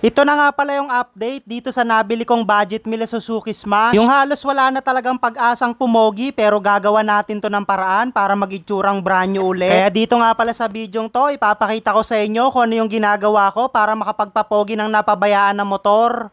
Ito na nga pala yung update dito sa nabili kong budget meal sa Suzuki Smash. Yung halos wala na talagang pag-asang pumogi pero gagawa natin to ng paraan para magitsurang brand new ulit. Kaya dito nga pala sa bidyong to, ipapakita ko sa inyo kung ano yung ginagawa ko para makapagpapogi ng napabayaan na motor.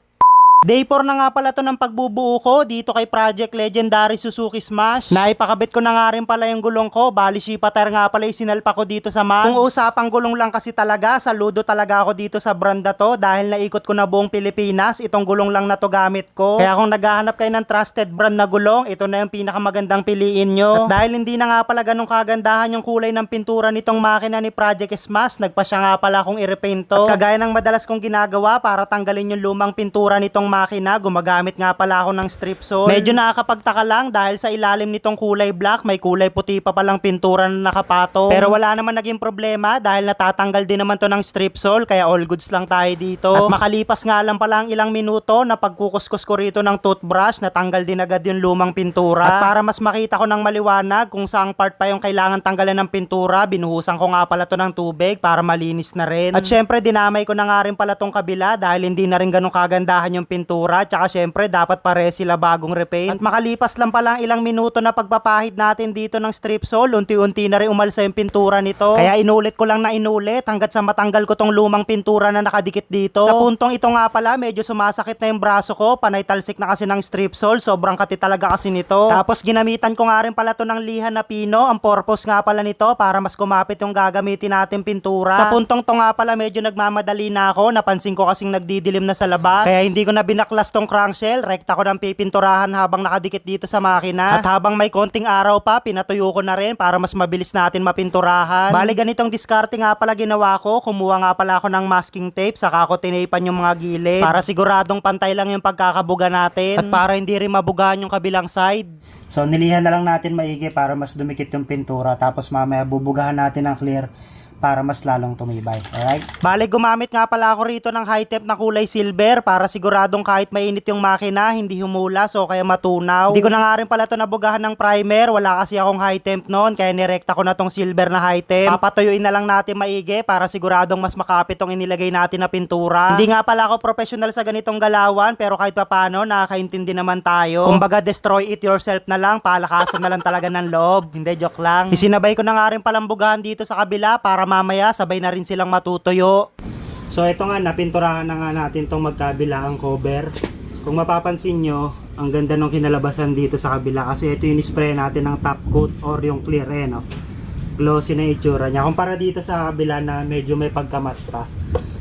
Day 4 na nga pala to ng pagbubuo ko dito kay Project Legendary Suzuki Smash. Naipakabit ko na nga rin pala yung gulong ko. Bali shipa tire nga pala yung sinalpa ko dito sa mags. Kung usapang gulong lang kasi talaga, saludo talaga ako dito sa brand na to dahil naikot ko na buong Pilipinas. Itong gulong lang na to gamit ko. Kaya kung naghahanap kayo ng trusted brand na gulong, ito na yung pinakamagandang piliin nyo. At dahil hindi na nga pala ganun kagandahan yung kulay ng pintura nitong makina ni Project Smash, nagpa siya nga pala akong i-repaint to. At kagaya ng madalas kong ginagawa para tanggalin yung lumang pintura nitong makina, gumagamit nga pala ako ng strip sole. Medyo nakakapagtaka lang dahil sa ilalim nitong kulay black, may kulay puti pa palang pintura na nakapato. Pero wala naman naging problema dahil natatanggal din naman to ng strip sole, kaya all goods lang tayo dito. At makalipas nga lang pala ang ilang minuto na pagkukuskus ko rito ng toothbrush, natanggal din agad yung lumang pintura. At para mas makita ko ng maliwanag kung saang part pa yung kailangan tanggalan ng pintura, binuhusan ko nga pala to ng tubig para malinis na rin. At syempre dinamay ko na nga rin pala tong kabila dahil hindi na rin ganun kagandahan yung pintura. Tsaka syempre dapat pare sila bagong repaint. At makalipas lang pala ang ilang minuto na pagpapahid natin dito ng strip sole, unti-unti na rin umalsa yung pintura nito. Kaya inulit ko lang na inulit hanggat sa matanggal ko tong lumang pintura na nakadikit dito. Sa puntong ito nga pala, medyo sumasakit na yung braso ko. Panay talsik na kasi ng strip sole. Sobrang kati talaga kasi nito. Tapos ginamitan ko nga rin pala to ng lihan na pino. Ang purpose nga pala nito para mas kumapit yung gagamitin natin pintura. Sa puntong to nga pala medyo nagmamadali na ako. Napansin ko kasing nagdidilim na sa labas. Kaya hindi ko na binaklas tong crankshell. Rekta ko ng pipinturahan habang nakadikit dito sa makina. At habang may konting araw pa, pinatuyo ko na rin para mas mabilis natin mapinturahan. Bali ganitong diskarte nga pala ginawa ko. Kumuha nga pala ako ng masking tape saka ako tinaypan yung mga gilid para siguradong pantay lang yung pagkakabuga natin. At para hindi rin mabugahan yung kabilang side. So nilihan na lang natin maigi para mas dumikit yung pintura tapos mamaya bubugahan natin ng clear para mas lalong tumibay. Alright? Bale, gumamit nga pala ako rito ng high temp na kulay silver para siguradong kahit mainit yung makina, hindi humulas o kaya matunaw. Hindi ko na nga rin pala ito nabugahan ng primer. Wala kasi akong high temp noon kaya nirekta ko na tong silver na high temp. Papatuyuin na lang natin maigi para siguradong mas makapit tong inilagay natin na pintura. Hindi nga pala ako professional sa ganitong galawan pero kahit papano nakakaintindi naman tayo. Kumbaga destroy it yourself na lang, palakasan na lang talaga ng loob. Hindi, joke lang. Isinabay ko na nga rin palang bugahan dito sa kabila para mamaya sabay na rin silang matutuyo. So ito nga, napinturahan na nga natin tong magkabilaang cover. Kung mapapansin nyo, ang ganda ng kinalabasan dito sa kabila kasi ito yung spray natin ng top coat or yung clear eh, no? Glossy na itsura niya. Kumpara dito sa kabila na medyo may pagkamat pa.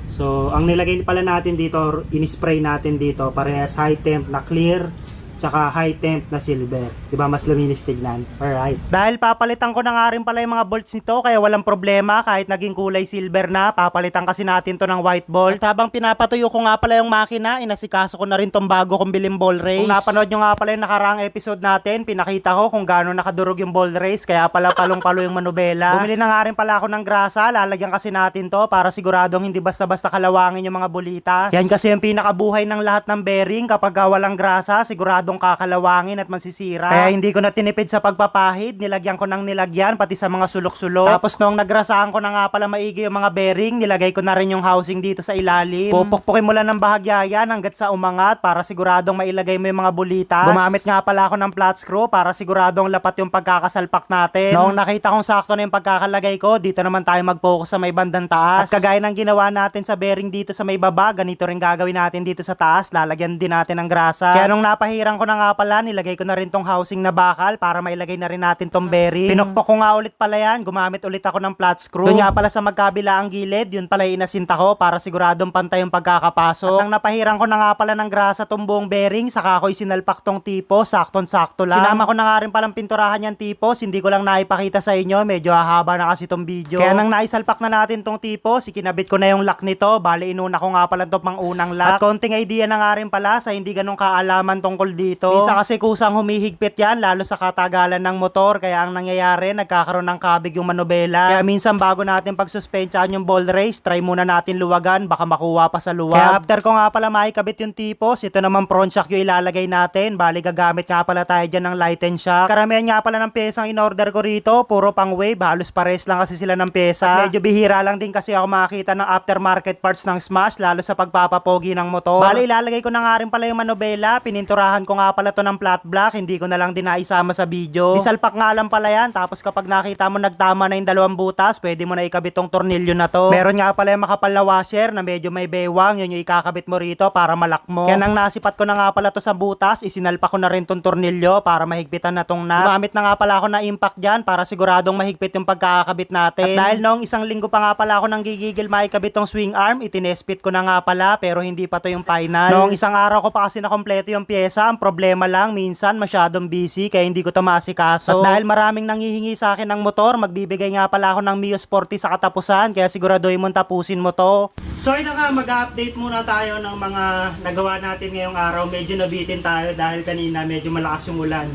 So, ang nilagay pala natin dito or in-spray natin dito parehas high temp na clear tsaka high temp na silver. 'Di ba mas luminis tignan? Alright. Dahil papalitan ko na nga rin pala yung mga bolts nito kaya walang problema kahit naging kulay silver na. Papalitan kasi natin to ng white bolt. At habang pinapatuyo ko nga pala yung makina, inasikaso ko na rin tong bago kong biling ball race. Kung napanood nyo nga pala yung nakaraang episode natin, pinakita ko kung gaano nakadurog yung ball race kaya pala palong-palo yung manubela. Bumili na nga rin pala ako ng grasa, lalagyan kasi natin to para siguradong hindi basta-basta kalawangin yung mga bulitas. Yan kasi yung pinakabuhay ng lahat ng bearing kapag walang grasa, sigurado siguradong kakalawangin at masisira. Kaya hindi ko na tinipid sa pagpapahid, nilagyan ko ng nilagyan pati sa mga sulok-sulok. Tapos nung nagrasaan ko na nga pala maigi yung mga bearing, nilagay ko na rin yung housing dito sa ilalim. Pupukpukin mo lang ng bahagya yan hanggat sa umangat para siguradong mailagay mo yung mga bulitas. Gumamit nga pala ako ng flat screw para siguradong lapat yung pagkakasalpak natin. Noong nakita kong sakto na yung pagkakalagay ko, dito naman tayo mag-focus sa may bandang taas. At kagaya ng ginawa natin sa bearing dito sa may baba, ganito rin gagawin natin dito sa taas. Lalagyan din natin ng grasa. Kaya nung napahirang ko na nga pala, nilagay ko na rin tong housing na bakal para mailagay na rin natin tong bearing. Pinukpok ko nga ulit pala yan, gumamit ulit ako ng flat screw. Doon nga pala sa magkabila ang gilid, yun pala inasinta ko para siguradong pantay yung pagkakapasok. At nang napahirang ko na nga pala ng grasa tong buong bearing, saka ako isinalpak tong tipo, sakton-sakto lang. Sinama ko na nga rin palang pinturahan yan tipos, hindi ko lang naipakita sa inyo, medyo hahaba na kasi tong video. Kaya nang naisalpak na natin tong tipos, ikinabit ko na yung lock nito, bali inuna ko nga pala tong pang unang lock. At konting idea na nga rin pala sa hindi ganong kaalaman tungkol dito dito. Minsan kasi kusang humihigpit yan, lalo sa katagalan ng motor. Kaya ang nangyayari, nagkakaroon ng kabig yung manobela. Kaya minsan bago natin pagsuspensyahan yung ball race, try muna natin luwagan, baka makuha pa sa luwag. Kaya after ko nga pala makikabit yung tipos, ito naman front shock yung ilalagay natin. Bali gagamit nga pala tayo dyan ng light and shock. Karamihan nga pala ng pyesang in-order ko rito, puro pang wave, halos pares lang kasi sila ng pyesa. At medyo bihira lang din kasi ako makakita ng aftermarket parts ng Smash, lalo sa pagpapapogi ng motor. Bali ilalagay ko na nga rin pala yung manobela, pininturahan ko nga pala to ng flat black, hindi ko na lang din naisama sa video. Disalpak nga lang pala yan, tapos kapag nakita mo nagtama na yung dalawang butas, pwede mo na ikabit tong tornilyo na to. Meron nga pala yung makapal na washer na medyo may bewang, yun yung ikakabit mo rito para malak mo. Kaya nang nasipat ko na nga pala to sa butas, isinalpa ko na rin tong tornilyo para mahigpitan na tong nut. Gumamit na nga pala ako ng impact dyan para siguradong mahigpit yung pagkakabit natin. At dahil noong isang linggo pa nga pala ako nang gigigil makikabit tong swing arm, itinespit ko na nga pala pero hindi pa to yung final. Noong isang araw ko pa kasi na kompleto yung pyesa, ang problema lang minsan masyadong busy kaya hindi ko to masikaso. At dahil maraming nanghihingi sa akin ng motor, magbibigay nga pala ako ng Mio Sporty sa katapusan kaya siguraduhin mo tapusin mo to. So ayun na nga, mag-update muna tayo ng mga nagawa natin ngayong araw. Medyo nabitin tayo dahil kanina medyo malakas yung ulan.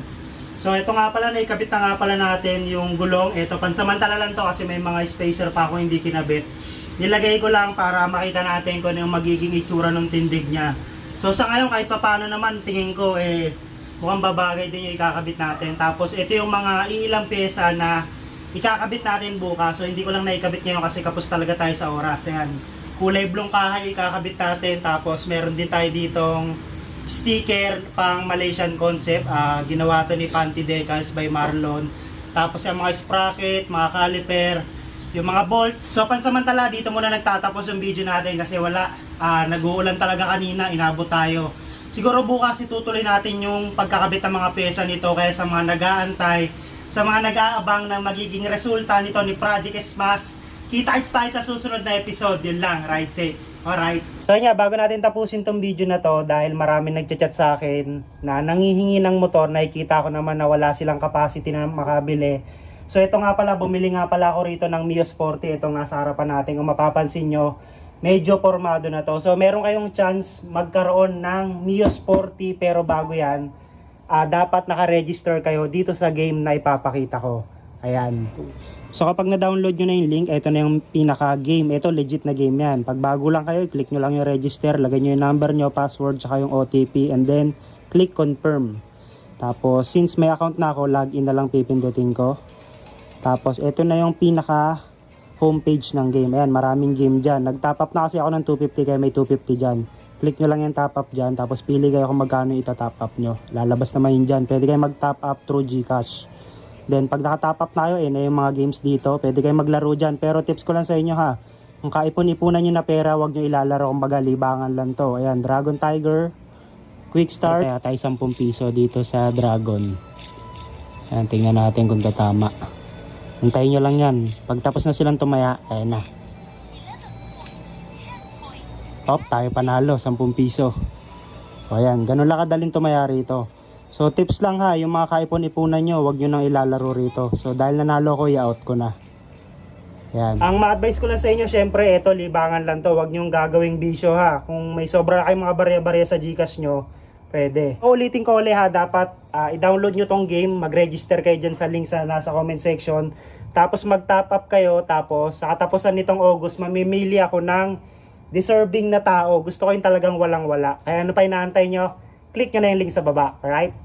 So ito nga pala, naikabit na nga pala natin yung gulong. Ito, pansamantala lang to kasi may mga spacer pa ako hindi kinabit. Nilagay ko lang para makita natin kung ano yung magiging itsura ng tindig niya. So sa ngayon, kahit papano naman, tingin ko eh, mukhang babagay din yung ikakabit natin. Tapos ito yung mga iilang pyesa na ikakabit natin bukas. So hindi ko lang naikabit ngayon kasi kapos talaga tayo sa oras. Ayan. Kulay blong kahay ikakabit natin. Tapos meron din tayo ditong sticker pang Malaysian concept. Ah, ginawa to ni Panty Decals by Marlon. Tapos yung mga sprocket, mga caliper, yung mga bolts. So pansamantala dito muna nagtatapos yung video natin kasi wala ah, nag-uulan talaga kanina, inabot tayo. Siguro bukas itutuloy natin yung pagkakabit ng mga pyesa nito kaya sa mga nag-aantay, sa mga nag-aabang ng magiging resulta nito ni Project Smash. Kita-kits tayo sa susunod na episode. Yun lang, ride safe. Alright. So yun nga, bago natin tapusin tong video na to, dahil marami nagchat-chat sa akin na nangihingi ng motor, nakikita ko naman na wala silang capacity na makabili. So ito nga pala, bumili nga pala ako rito ng Mio Sporty. Ito nga sa harapan natin. Kung mapapansin nyo, medyo formado na to. So meron kayong chance magkaroon ng Mio Sporty pero bago yan, ah, dapat naka-register kayo dito sa game na ipapakita ko. Ayan. So kapag na-download nyo na yung link, ito na yung pinaka-game. Ito legit na game yan. Pag bago lang kayo, click nyo lang yung register, lagay nyo yung number nyo, password, tsaka yung OTP, and then click confirm. Tapos since may account na ako, login na lang pipindutin ko. Tapos ito na yung pinaka homepage ng game. Ayan, maraming game dyan. Nag-top up na kasi ako ng 250 kaya may 250 dyan. Click nyo lang yung top up dyan. Tapos pili kayo kung magkano ita-top up nyo. Lalabas naman yun dyan. Pwede kayo mag-top up through Gcash. Then pag naka-top up na kayo, eh, na yung mga games dito. Pwede kayo maglaro dyan. Pero tips ko lang sa inyo ha. Kung kaipon-ipunan nyo na pera, huwag nyo ilalaro. Kumbaga, libangan lang to. Ayan, Dragon Tiger. Quick start. Kaya tayo 10 piso dito sa Dragon. Ayan, tingnan natin kung tatama. Hintayin nyo lang yan. Pagtapos na silang tumaya, ayan na. Op, tayo panalo, 10 piso. O ayan, ganun lang kadaling tumaya rito. So tips lang ha, yung mga kaipon-ipunan nyo, wag nyo nang ilalaro rito. So dahil nanalo ko, i-out ko na. Yan. Ang ma-advise ko lang sa inyo, syempre, ito, libangan lang to. Huwag nyong gagawing bisyo ha. Kung may sobra kayong mga barya-barya sa Gcash nyo, pwede. Ulitin ko ulit ha, dapat ah, i-download nyo tong game, mag-register kayo dyan sa link sa nasa comment section. Tapos mag-top up kayo, tapos sa katapusan nitong August, mamimili ako ng deserving na tao. Gusto ko yung talagang walang-wala. Kaya ano pa inaantay nyo? Click nyo na yung link sa baba, alright?